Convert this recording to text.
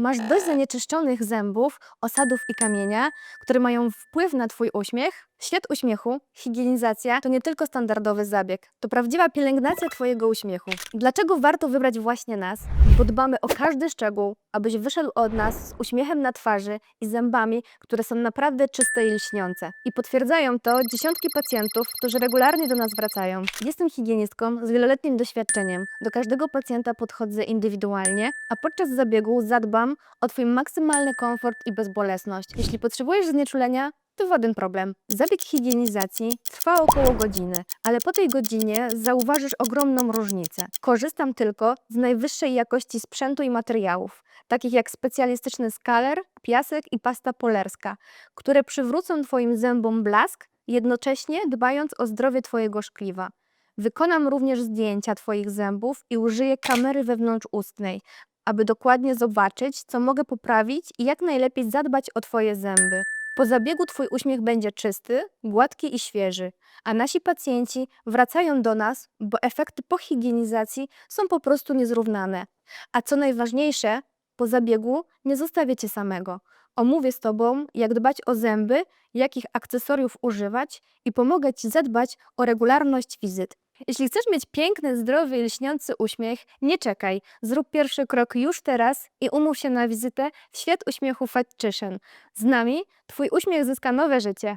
Masz dość zanieczyszczonych zębów, osadów i kamienia, które mają wpływ na Twój uśmiech? Świat uśmiechu, higienizacja to nie tylko standardowy zabieg, to prawdziwa pielęgnacja Twojego uśmiechu. Dlaczego warto wybrać właśnie nas? Bo dbamy o każdy szczegół, abyś wyszedł od nas z uśmiechem na twarzy i zębami, które są naprawdę czyste i lśniące. I potwierdzają to dziesiątki pacjentów, którzy regularnie do nas wracają. Jestem higienistką z wieloletnim doświadczeniem. Do każdego pacjenta podchodzę indywidualnie, a podczas zabiegu zadbam o Twój maksymalny komfort i bezbolesność. Jeśli potrzebujesz znieczulenia, to żaden problem. Zabieg higienizacji trwa około godziny, ale po tej godzinie zauważysz ogromną różnicę. Korzystam tylko z najwyższej jakości sprzętu i materiałów, takich jak specjalistyczny skaler, piasek i pasta polerska, które przywrócą Twoim zębom blask, jednocześnie dbając o zdrowie Twojego szkliwa. Wykonam również zdjęcia Twoich zębów i użyję kamery wewnątrzustnej, aby dokładnie zobaczyć, co mogę poprawić i jak najlepiej zadbać o Twoje zęby. Po zabiegu Twój uśmiech będzie czysty, gładki i świeży, a nasi pacjenci wracają do nas, bo efekty po higienizacji są po prostu niezrównane. A co najważniejsze, po zabiegu nie zostawię Cię samego. Omówię z Tobą, jak dbać o zęby, jakich akcesoriów używać i pomogę Ci zadbać o regularność wizyt. Jeśli chcesz mieć piękny, zdrowy i lśniący uśmiech, nie czekaj. Zrób pierwszy krok już teraz i umów się na wizytę w Świat Uśmiechu Fatczyszyn. Z nami Twój uśmiech zyska nowe życie.